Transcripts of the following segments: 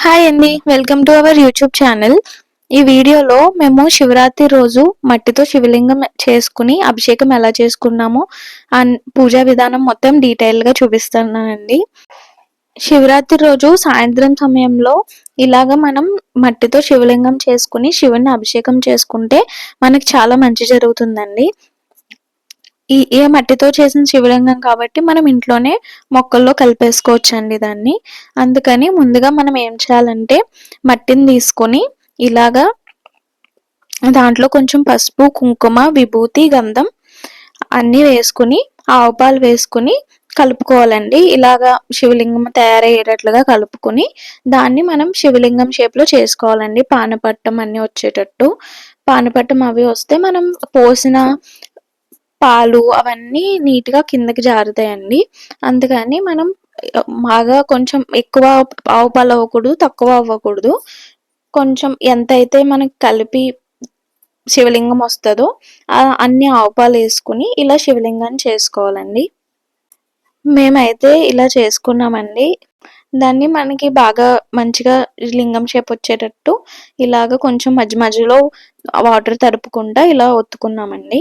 Hi అండి welcome to our YouTube channel ఈ వీడియోలో మేము శివరాత్రి రోజు మట్టితో శివలింగం చేసుకుని అభిషేకం ఎలా చేసుకున్నామో పూజా విధానం మొత్తం డీటెయిల్గా చూపిస్తున్నానండి. శివరాత్రి రోజు సాయంత్రం సమయంలో ఇలాగ మనం మట్టితో శివలింగం చేసుకుని శివుని అభిషేకం చేసుకుంటే మనకి చాలా మంచి జరుగుతుందండి. ఈ ఏ మట్టితో చేసిన శివలింగం కాబట్టి మనం ఇంట్లోనే మొక్కల్లో కలిపేసుకోవచ్చు అండి దాన్ని. అందుకని ముందుగా మనం ఏం చేయాలంటే మట్టిని తీసుకొని ఇలాగా దాంట్లో కొంచెం పసుపు కుంకుమ విభూతి గంధం అన్నీ వేసుకుని ఆవు పాలు వేసుకుని కలుపుకోవాలండి. ఇలాగా శివలింగం తయారయ్యేటట్లుగా కలుపుకొని దాన్ని మనం శివలింగం షేప్లో చేసుకోవాలండి. పానపట్టం అన్నీ వచ్చేటట్టు. పానపట్టం అవి వస్తే మనం పోసిన పాలు అవన్నీ నీట్గా కిందకి జారుతాయండి. అందుకని మనం బాగా కొంచెం ఎక్కువ ఆవు పాలు అవ్వకూడదు తక్కువ అవ్వకూడదు. కొంచెం ఎంత అయితే మనకి కలిపి శివలింగం వస్తుందో అన్ని ఆవు పాలు వేసుకుని ఇలా శివలింగాన్ని చేసుకోవాలండి. మేమైతే ఇలా చేసుకున్నామండి. దాన్ని మనకి బాగా మంచిగా లింగం షేప్ వచ్చేటట్టు ఇలాగ కొంచెం మధ్య మధ్యలో వాటర్ తడుపుకుంటా ఇలా ఒత్తుకున్నామండి.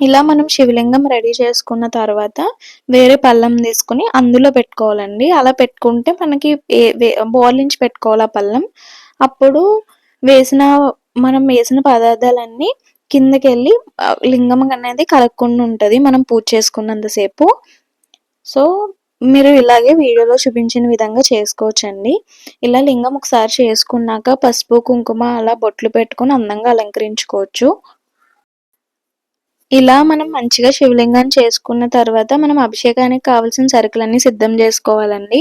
ఇలా మనం శివలింగం రెడీ చేసుకున్న తర్వాత వేరే పళ్ళం తీసుకుని అందులో పెట్టుకోవాలండి. అలా పెట్టుకుంటే మనకి బౌల్ నుంచి పెట్టుకోవాలి ఆ పళ్ళం. అప్పుడు వేసిన మనం వేసిన పదార్థాలన్నీ కిందకి వెళ్ళి లింగం అనేది కలగకుండా ఉంటుంది. మనం పూజ చేసుకున్నంతసేపు సో మీరు ఇలాగే వీడియోలో చూపించిన విధంగా చేసుకోవచ్చండి. ఇలా లింగం ఒకసారి చేసుకున్నాక పసుపు కుంకుమ అలా బొట్లు పెట్టుకుని అందంగా అలంకరించుకోవచ్చు. ఇలా మనం మంచిగా శివలింగాన్ని చేసుకున్న తర్వాత మనం అభిషేకానికి కావాల్సిన సరుకులన్నీ సిద్ధం చేసుకోవాలండి.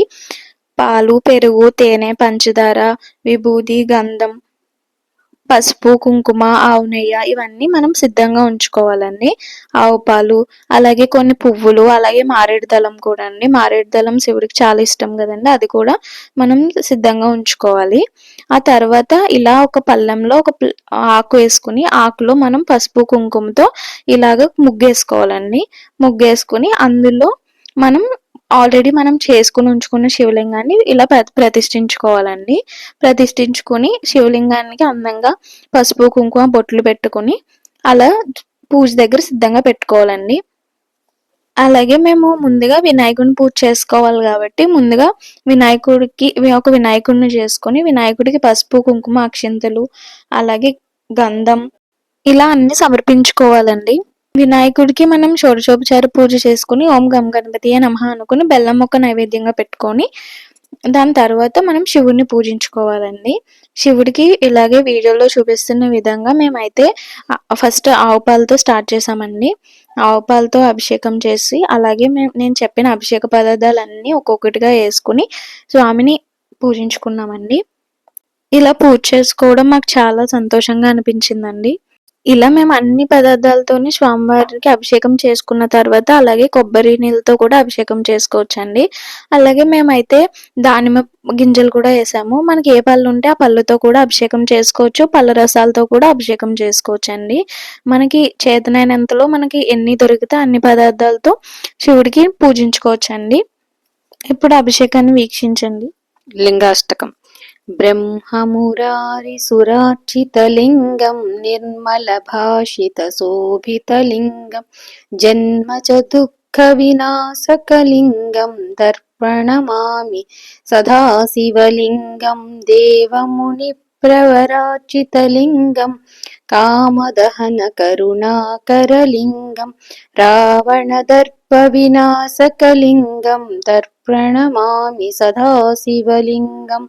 పాలు పెరుగు తేనె పంచదార విభూది గంధం పసుపు కుంకుమ ఆవు నెయ్యి ఇవన్నీ మనం సిద్ధంగా ఉంచుకోవాలండి. ఆవు పాలు అలాగే కొన్ని పువ్వులు అలాగే మారేడు దళం కూడా అండి. మారేడు దళం శివుడికి చాలా ఇష్టం కదండి. అది కూడా మనం సిద్ధంగా ఉంచుకోవాలి. ఆ తర్వాత ఇలా ఒక పళ్ళెంలో ఒక ఆకు వేసుకుని ఆకులో మనం పసుపు కుంకుమతో ఇలాగ ముగ్గేసుకోవాలండి. ముగ్గేసుకుని అందులో మనం ఆల్రెడీ మనం చేసుకుని ఉంచుకున్న శివలింగాన్ని ఇలా ప్రతిష్ఠించుకోవాలండి. ప్రతిష్ఠించుకొని శివలింగానికి అందంగా పసుపు కుంకుమ బొట్లు పెట్టుకొని అలా పూజ దగ్గర సిద్ధంగా పెట్టుకోవాలండి. అలాగే మేము ముందుగా వినాయకుడిని పూజ చేసుకోవాలి కాబట్టి ముందుగా వినాయకుడికి ఒక వినాయకుడిని చేసుకొని వినాయకుడికి పసుపు కుంకుమ అక్షింతలు అలాగే గంధం ఇలా అన్ని సమర్పించుకోవాలండి. వినాయకుడికి మనం షోడశోపచార పూజ చేసుకుని ఓం గం గణపతి నమ అనుకుని బెల్లం మొక్క నైవేద్యంగా పెట్టుకొని దాని తర్వాత మనం శివుడిని పూజించుకోవాలండి. శివుడికి ఇలాగే వీడియోలో చూపిస్తున్న విధంగా మేమైతే ఫస్ట్ ఆవు పాలతో స్టార్ట్ చేసామండి ఆవు పాలతో అభిషేకం చేసి అలాగే మేము నేను చెప్పిన అభిషేక పదార్థాలన్నీ ఒక్కొక్కటిగా వేసుకుని స్వామిని పూజించుకున్నామండి. ఇలా పూజ చేసుకోవడం మాకు చాలా సంతోషంగా అనిపించిందండి. ఇలా మేము అన్ని పదార్థాలతోని స్వామివారికి అభిషేకం చేసుకున్న తర్వాత అలాగే కొబ్బరి నీళ్ళతో కూడా అభిషేకం చేసుకోవచ్చు అండి అలాగే మేమైతే దానిమ్మ గింజలు కూడా వేసాము. మనకి ఏ పళ్ళు ఉంటే ఆ పళ్ళతో కూడా అభిషేకం చేసుకోవచ్చు. పళ్ళ రసాలతో కూడా అభిషేకం చేసుకోవచ్చు అండి మనకి చేతనైనంతలో మనకి ఎన్ని దొరికితే అన్ని పదార్థాలతో శివుడికి పూజించుకోవచ్చు అండి ఇప్పుడు అభిషేకాన్ని వీక్షించండి. లింగాష్టకం. ब्रह्ममुरारिसुरार्चितलिङ्गं निर्मलभाषितशोभितलिङ्गं जन्म च दुःखविनाशकलिङ्गं दर्पणमामि सदा शिवलिङ्गं देवमुनिप्रवरार्चितलिङ्गं कामदहनकरुणाकरलिङ्गं रावणदर्पविनाशकलिङ्गं दर्पणमामि सदा शिवलिङ्गम्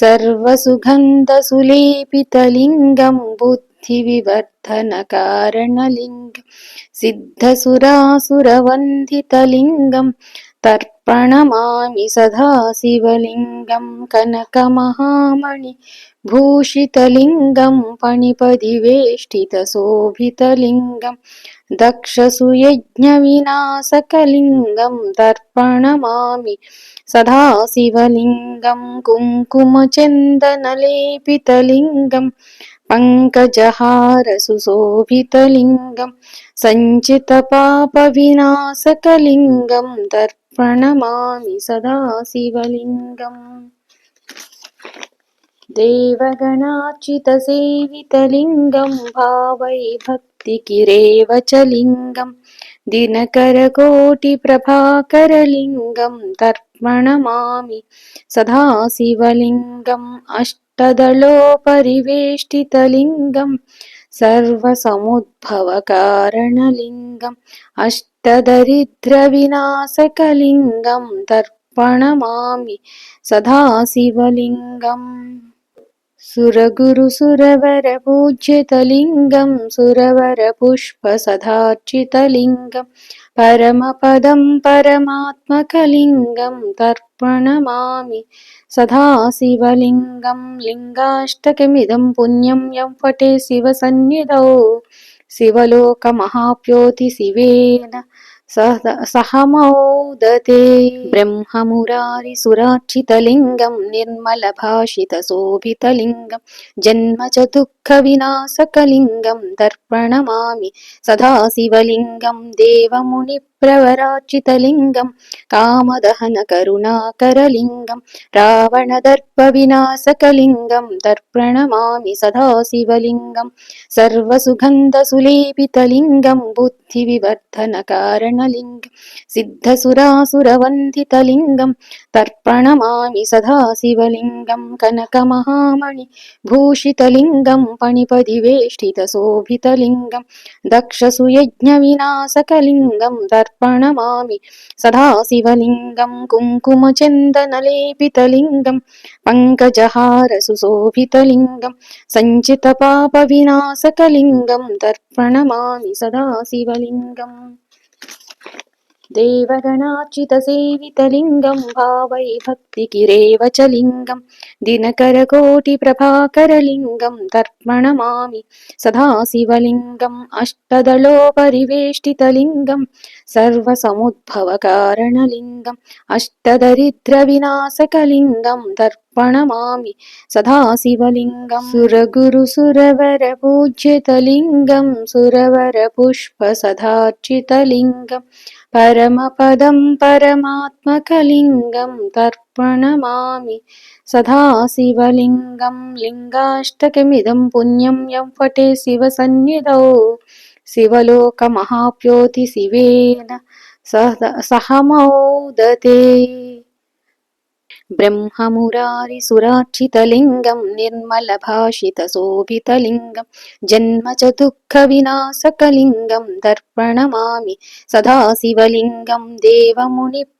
सर्वसुगन्धसुलेपितलिङ्गं बुद्धिविवर्धनकारणलिङ्गं सिद्धसुरासुरवन्दितलिङ्गं तर्पणमामि सदा शिवलिङ्गं कनकमहामणि भूषितलिङ्गं पणिपदिवेष्टितशोभितलिङ्गं दक्षसुयज्ञविनाशकलिङ्गं तर्पणमामि सदा शिवलिङ्गं कुङ्कुमचन्दनलेपितलिङ्गं पङ्कजहारसुशोभितलिङ्गं सञ्चितपापविनाशकलिङ्गं तर्पणमामि प्रणमामि सदा शिवलिङ्गम् लिङ्गं भावै भक्तिकिरेव च लिङ्गकोटिप्रभाकरलिङ्गं तर्प्रणमामि सदा शिवलिङ्गम् अष्टदलोपरिवेष्टितलिङ्गं सर्वसमुद्भवकारणलिङ्गम्। अष्ट तर्पणमामि सदा शिवलिङ्गम् सुरगुरुसुरवरपूज्यतलिङ्गं सुरवरपुष्पसदार्चितलिङ्गं परमपदं परमात्मकलिङ्गं तर्पणमामि सदा शिवलिङ्गं लिङ्गाष्टकमिदं पुण्यं यं पटे शिवसन्निधौ शिवलोकमहाप्योति शिवेन सह सहमौदते ब्रह्ममुरारिसुरार्चितलिङ्गं निर्मलभाषितशोभितलिङ्गं जन्म च दुःखविनाशकलिङ्गं तर्पणमामि सदा शिवलिङ्गं प्रवरार्चितलिङ्गं कामदहनकरुणाकरलिङ्गं रावणदर्पविनाशकलिङ्गं तर्प्रणमामि सदाशिवलिङ्गं सर्वसुगन्धसुलेपितलिङ्गं बुद्धिविवर्धनकारणलिङ्गं सिद्धसुरासुरवन्दितलिङ्गं तर्पणमामि सदाशिवलिङ्गं कनकमहामणि भूषितलिङ्गं पणिपदिवेष्टितशोभितलिङ्गं दक्षसुयज्ञविनाशकलिङ्गं तर् సమర్పణమామి సదాశివలింగం కుంకుమచందనలేపితలింగం పంకజహార సుశోభితలింగం సంచిత పాప వినాశకలింగం తర్పణమామి సదాశివలింగం देवगणार्चितसेवितलिङ्गं भावै भक्तिकिरेवचलिङ्गं दिनकरकोटिप्रभाकरलिङ्गं तर्पणमामि सदाशिवलिङ्गम् अष्टदलोपरिवेष्टितलिङ्गं सर्वसमुद्भवकारणलिङ्गम् अष्टदरिद्रविनाशकलिङ्गं तर्प ప్రణమామి సదాశివలింగం. సురగురు సురవర పూజ్యతలింగం సురవర పుష్ప సదార్చితలింగం. పరమపదం పరమాత్మకలింగం తర్పణమామి సదాశివలింగం. లింగాష్టకమిదం పుణ్యం యం పటే శివసన్నిధౌ శివలోకమహాప్యోతి శివేన సహమౌదతే ब्रह्ममुरारिसुरार्चितलिङ्गं निर्मलभाषितशोभितलिङ्गं जन्म च दुःखविनाशकलिङ्गं तर्पणमामि सदा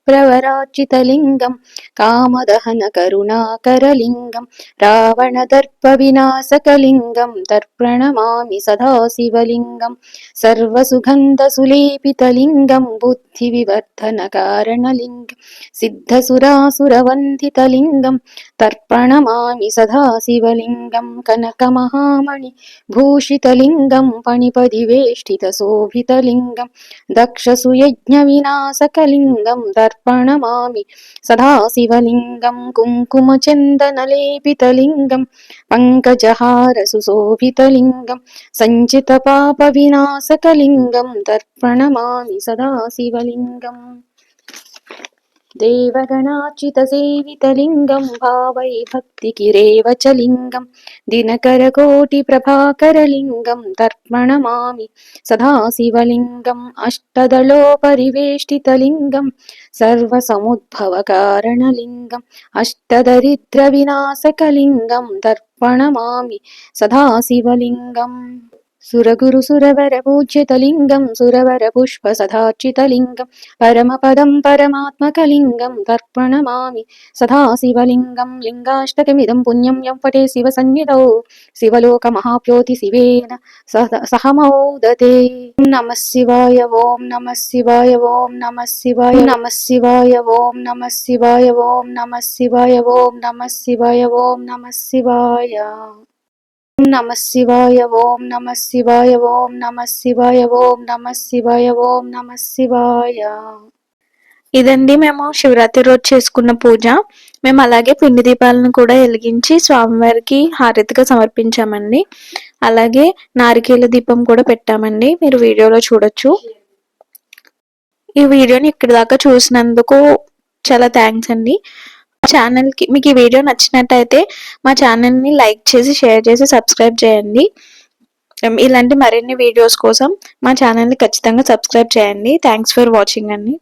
ప్రవరాచితలింగం కామదహన కరుణాకరలింగం రావణదర్పవినాశకలింగం తర్పణమామి సదాశివలింగం సర్వసుగంధసులేపితలింగం బుద్ధివివర్ధనకారణలింగం సిద్ధసురాసురవందితలింగం తర్పణమామి సదాశివలింగం కనకమహామణి భూషితలింగం పణిపదివేష్టితశోభితలింగం దక్షసుయజ్ఞవినాశకలింగం తర్ప ప్రణమామి సదాశివలింగం కుంకుమచందనలేపితలింగం పంకజహార సుశోభితలింగం సంచిత పాప వినాశకలింగం తర్పణమామి సదాశివలింగం देवगणार्चितसेवितलिङ्गं भावै भक्तिकिरेवचलिङ्गं दिनकरकोटिप्रभाकरलिङ्गं तर्पणमामि सदाशिवलिङ्गम् अष्टदलोपरिवेष्टितलिङ्गं सर्वसमुद्भवकारणलिङ्गम् अष्टदरिद्रविनाशकलिङ्गं तर्पणमामि सदाशिवलिङ्गम् సురగురు సురవర పూజ్యతలింగం సురవర సురవరపూజ్యతలింగం సురవరపుష్పసదార్చితలింగం పరమపదం పరమాత్మకలింగం తర్పణమామి సదాశివలింగం లింగాష్టకమిదం పుణ్యం ఎంపటే శివ సన్నిధౌ శివలోకమహాప్యోతి శివేన సహ సహమౌదతే నమ శివాయ ఓం నమ శివాయ ఓం నమ శివాయ నమ శివాయ ఓం నమ శివాయ ఓం నమ శివాయ ఓం నమ శివాయ ఓం నమ శివాయ నమ శివాయ ఓం నమ శివాయ ఓం నమ శివాయ ఓం నమ శివాయ ఓం నమ శివాయ. ఇదండి మేము శివరాత్రి రోజు చేసుకున్న పూజ. మేము అలాగే పిండి దీపాలను కూడా వెలిగించి స్వామివారికి హారతిగా సమర్పించామండి. అలాగే నారికేల దీపం కూడా పెట్టామండి. మీరు వీడియోలో చూడొచ్చు. ఈ వీడియోని ఇక్కడి దాకా చూసినందుకు చాలా థ్యాంక్స్ అండి. ఛానల్కి మీకు ఈ వీడియో నచ్చినట్టయితే మా ఛానల్ని లైక్ చేసి షేర్ చేసి సబ్స్క్రైబ్ చేయండి. Um, ఇలాంటి మరిన్ని వీడియోస్ కోసం మా ఛానల్ని ఖచ్చితంగా సబ్స్క్రైబ్ చేయండి. థ్యాంక్స్ ఫర్ వాచింగ్ అండి.